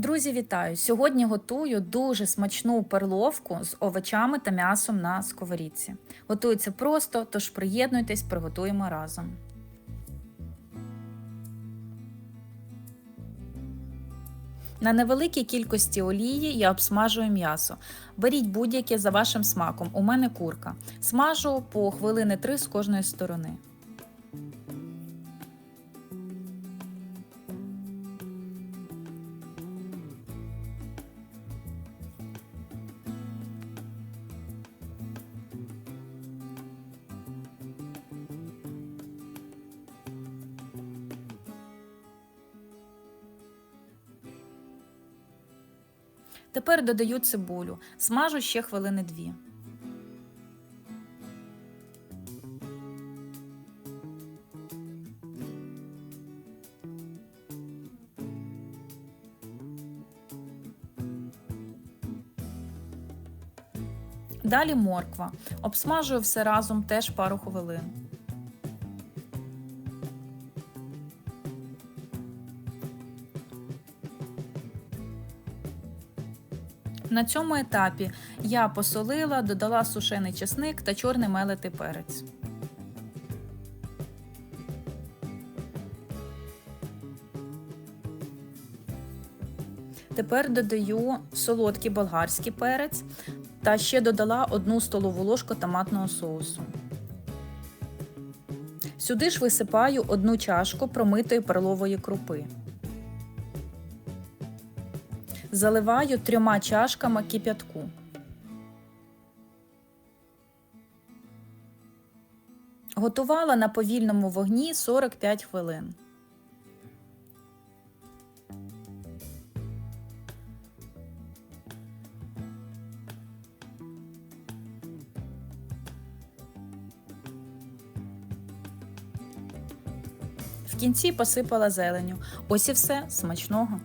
Друзі, вітаю! Сьогодні готую дуже смачну перловку з овочами та м'ясом на сковорідці. Готується просто, тож приєднуйтесь, приготуємо разом. На невеликій кількості олії я обсмажую м'ясо. Беріть будь-яке за вашим смаком. У мене курка. Смажу по хвилини 3 з кожної сторони. Тепер додаю цибулю, смажу ще хвилини дві. Далі морква. Обсмажую все разом теж пару хвилин. На цьому етапі я посолила, додала сушений чесник та чорний мелитий перець. Тепер додаю солодкий болгарський перець та ще додала одну столову ложку томатного соусу. Сюди ж висипаю одну чашку промитої перлової крупи. Заливаю трьома чашками кип'ятку. Готувала на повільному вогні 45 хвилин. В кінці посипала зеленю. Ось і все смачного.